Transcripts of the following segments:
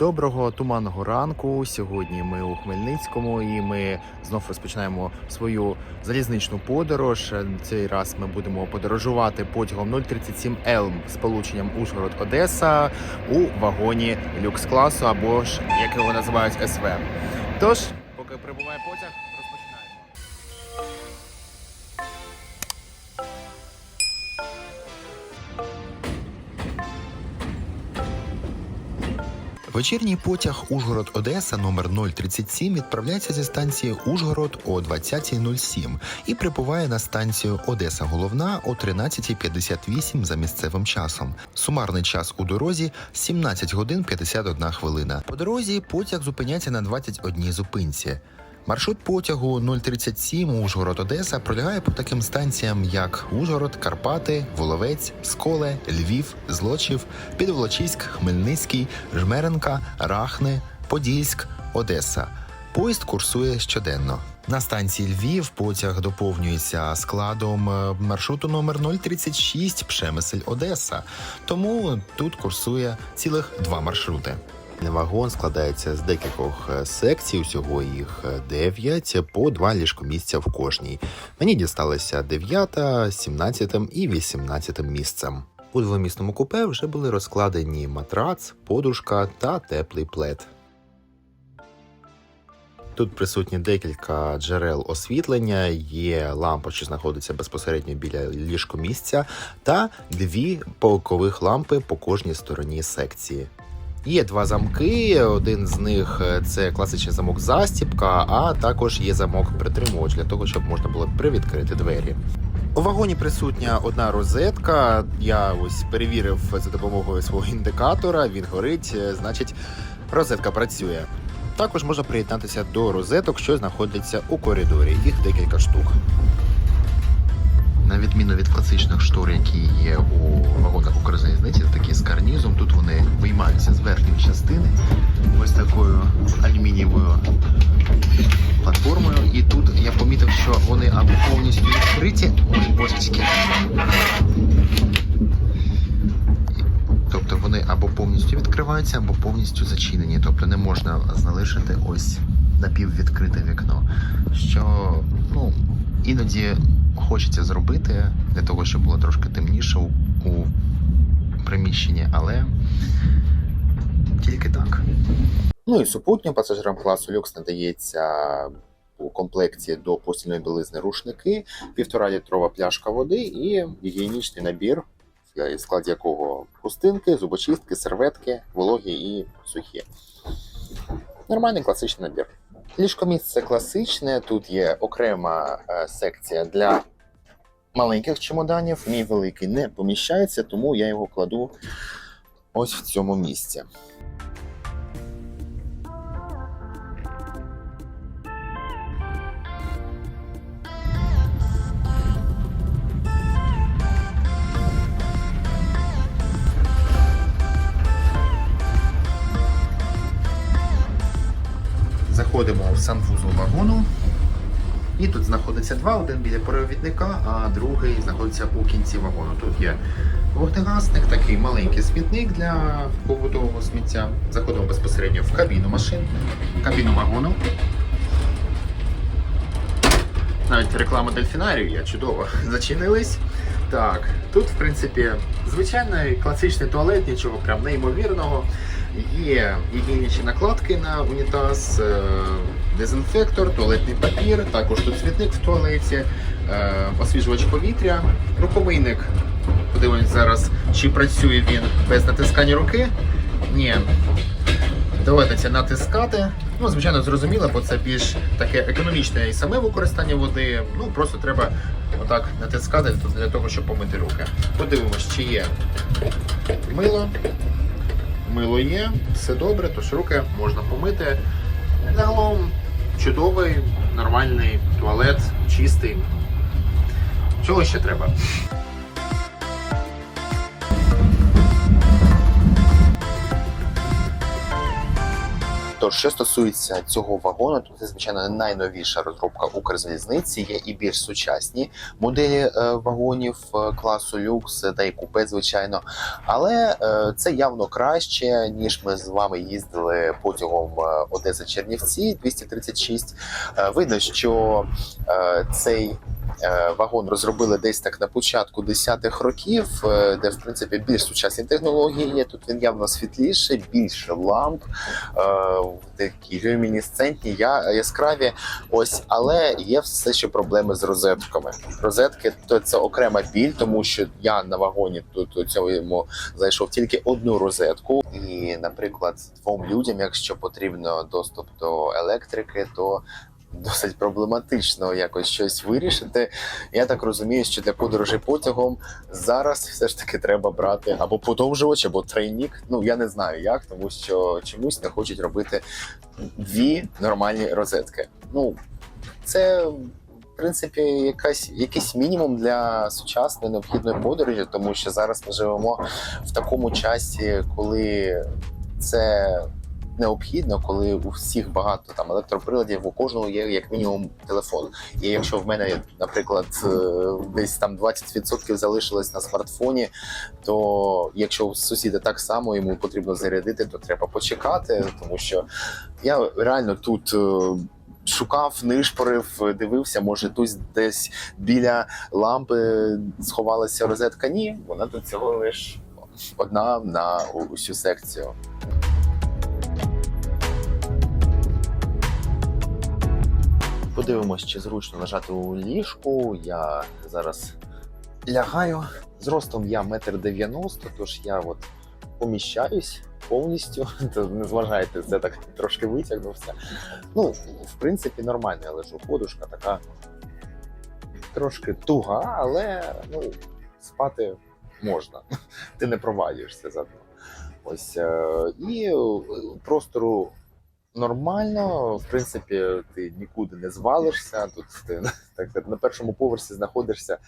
Доброго туманного ранку. Сьогодні ми у Хмельницькому і ми знов розпочинаємо свою залізничну подорож. Цей раз ми будемо подорожувати потягом 037 L з полученням Ужгород Одеса у вагоні люкс класу або ж як його називають СВ. Тож, поки прибуває потяг, розпочинаємо. Вечірній потяг Ужгород-Одеса номер 037 відправляється зі станції Ужгород о 20.07 і прибуває на станцію Одеса Головна о 13.58 за місцевим часом. Сумарний час у дорозі 17 годин 51 хвилина. По дорозі потяг зупиняється на 21 зупинці. Маршрут потягу 037 Ужгород-Одеса пролягає по таким станціям, як Ужгород, Карпати, Воловець, Сколе, Львів, Злочів, Підволочиськ, Хмельницький, Жмеренка, Рахне, Подільськ, Одеса. Поїзд курсує щоденно. На станції Львів потяг доповнюється складом е, маршруту номер 036 Пшемисель Одеса. Тому тут курсує цілих два маршрути. Вагон складається з декількох е, секцій, усього їх е, 9, по два ліжкомісця в кожній. Мені дісталося 9, 17 і 18 місцем. У двомісному купе вже були розкладені матрац, подушка та теплий плед. Тут присутні декілька джерел освітлення, є лампа, що знаходиться безпосередньо біля ліжкомісця, та дві бокових лампи по кожній стороні секції. Є два замки. Один з них е, це класичний замок застіпка, а також є замок притримувач для того, щоб можна було привідкрити двері. У вагоні присутня одна розетка. Я ось перевірив за допомогою свого індикатора. Він горить, е, значить, розетка працює. Також можна приєднатися до розеток, що знаходяться у коридорі. Їх декілька штук. На відміну від класичних штор, які є у відкриваються, або повністю зачинені. Тобто не можна залишити ось напіввідкрите вікно. Що ну, іноді хочеться зробити для того, щоб було трошки темніше у, у приміщенні, але тільки так. Ну і супутньо пасажирам класу люкс надається у комплекті до постільної білизни рушники, півтора літрова пляшка води і гігієнічний набір, в складі якого хустинки, зубочистки, серветки, вологі і сухі. Нормальний класичний набір. Ліжкомісце класичне. Тут є окрема е, секція для маленьких чемоданів. Мій великий не поміщається, тому я його кладу ось в цьому місці. Заходимо в санвузол вагону. І тут знаходиться два: один біля перевідника, а другий знаходиться у кінці вагону. Тут є вогнегасник, такий маленький смітник для побутового сміття. Заходимо безпосередньо в кабіну машин, кабіну вагону. Навіть реклама дельфінарію є чудово. Зачинились. Так, тут, в принципі, звичайний класичний туалет, нічого прям неймовірного. Є гігієнічні накладки на унітаз, е, дезінфектор, туалетний папір, також тут світник в туалеті, е, освіжувач повітря, рукомийник. Подивимось зараз, чи працює він без натискання руки. Ні. Доведеться натискати. Ну, звичайно, зрозуміло, бо це більш таке економічне і саме використання води. Ну, просто треба отак натискати для того, щоб помити руки. Подивимось, чи є мило. Мило є, все добре, тож руки можна помити. Загалом чудовий, нормальний туалет, чистий. Чого ще треба? Тож, що стосується цього вагону, то це звичайно найновіша розробка Укрзалізниці. Є і більш сучасні моделі е, вагонів е, класу люкс та й купе, звичайно. Але е, це явно краще ніж ми з вами їздили потягом Одеса Чернівці 236. Е, видно, що цей вагон розробили десь так на початку 10-х років, е, де в принципі більш сучасні технології є. Тут він явно світліший, більше ламп, е, такі люмінесцентні, яскраві. Ось, але є все ще проблеми з розетками. Розетки то це окрема біль, тому що я на вагоні тут цьому зайшов тільки одну розетку. І, наприклад, двом людям, якщо потрібно доступ до електрики, то досить проблематично якось щось вирішити. Я так розумію, що для подорожей потягом зараз все ж таки треба брати або подовжувач, або тройнік. Ну я не знаю як, тому що чомусь не хочуть робити дві нормальні розетки. Ну це. В принципі, якась якийсь мінімум для сучасної необхідної подорожі, тому що зараз ми живемо в такому часі, коли це необхідно, коли у всіх багато там електроприладів, у кожного є як мінімум телефон. І якщо в мене, наприклад, е, десь там 20% залишилось на смартфоні, то якщо у сусіда так само йому потрібно зарядити, то треба почекати, тому що я реально тут. е, Шукав, нишпорив, дивився, може тут десь біля лампи сховалася розетка. Ні, вона тут всього лиш одна на усю секцію. Подивимось, чи зручно лежати у ліжку. Я зараз лягаю. Зростом я метр дев'яносто, тож я от поміщаюсь повністю. Не зважайте, це так трошки витягнувся. Ну, в принципі, нормально я лежу. Подушка така трошки туга, але ну, спати можна. Ти не провалюєшся заодно. Ось е, і е, простору нормально. В принципі, ти нікуди не звалишся. Тут ти так на першому поверсі знаходишся,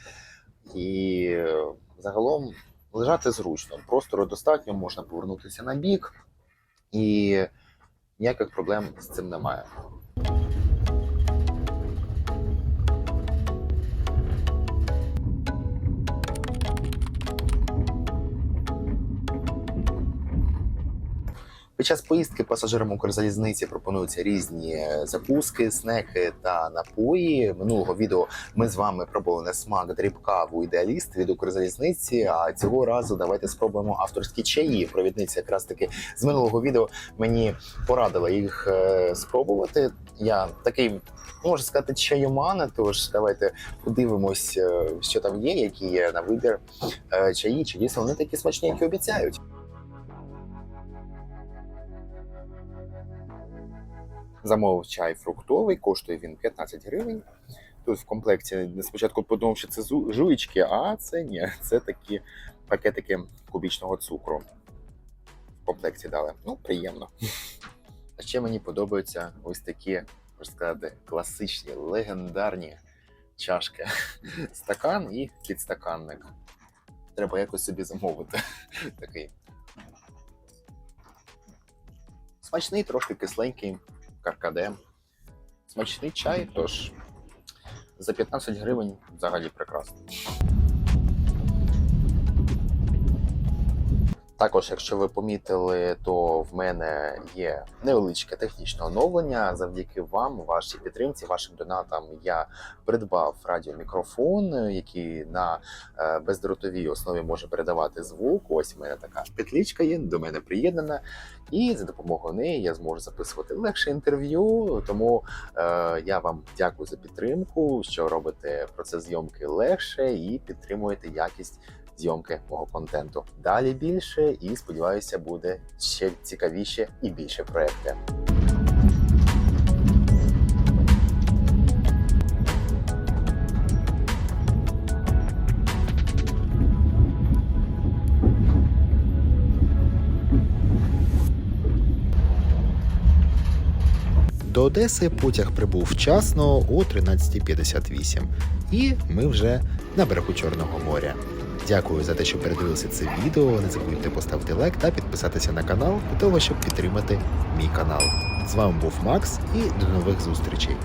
і е, загалом лежати зручно. Простору достатньо, можна повернутися на бік, і ніяких проблем з цим немає. Під час поїздки пасажирам Укрзалізниці пропонуються різні е, закуски, снеки та напої. Минулого відео ми з вами пробували на смак дрібкаву ідеаліст від Укрзалізниці. А цього разу давайте спробуємо авторські чаї. Провідниця якраз таки з минулого відео мені порадила їх е, спробувати. Я такий. Можна сказати, чайомана, тож давайте подивимось, е, що там є, які є на вибір чаї, чи дійсно вони такі смачні, які обіцяють. Замовив чай фруктовий, коштує він 15 гривень. Тут в комплекті спочатку подумав, що це жуйчки, а це ні, це такі пакетики кубічного цукру. В комплекті дали. Ну, приємно. А ще мені подобаються ось такі, можна сказати, класичні, легендарні чашки. Стакан і підстаканник. Треба якось собі замовити. Такий. Смачний, трошки кисленький каркаде. Смачний чай, тож за 15 гривень взагалі прекрасно. Також, якщо ви помітили, то в мене є невеличке технічне оновлення. Завдяки вам, вашій підтримці, вашим донатам, я придбав радіомікрофон, який на е, бездротовій основі може передавати звук. Ось в мене така петлічка є, до мене приєднана. І за допомогою неї я зможу записувати легше інтерв'ю. Тому е, я вам дякую за підтримку, що робите процес зйомки легше і підтримуєте якість зйомки мого контенту. Далі більше і сподіваюся, буде ще цікавіше і більше проекти. До Одеси потяг прибув вчасно о 13.58, і ми вже на берегу Чорного моря. Дякую за те, що передивилися це відео. Не забудьте поставити лайк та підписатися на канал для того, щоб підтримати мій канал. З вами був Макс і до нових зустрічей.